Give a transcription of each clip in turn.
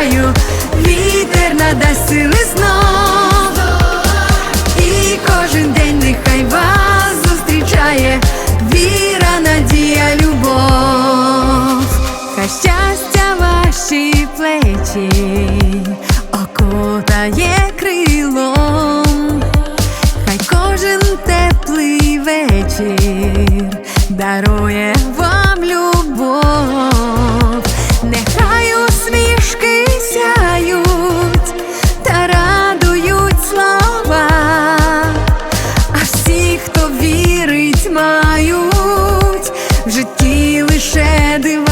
краю, вітер надасть сили знов, і кожен день нехай вас зустрічає віра, надія, любов, Хай щастя ваші плечі, окутає крилом, хай кожен теплий вечір дарує вам любов. мають в житті лише дива.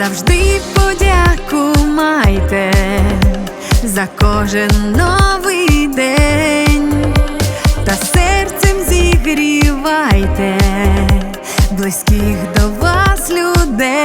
завжди подяку майте за кожен новий день та серцем зігрівайте близьких до вас людей.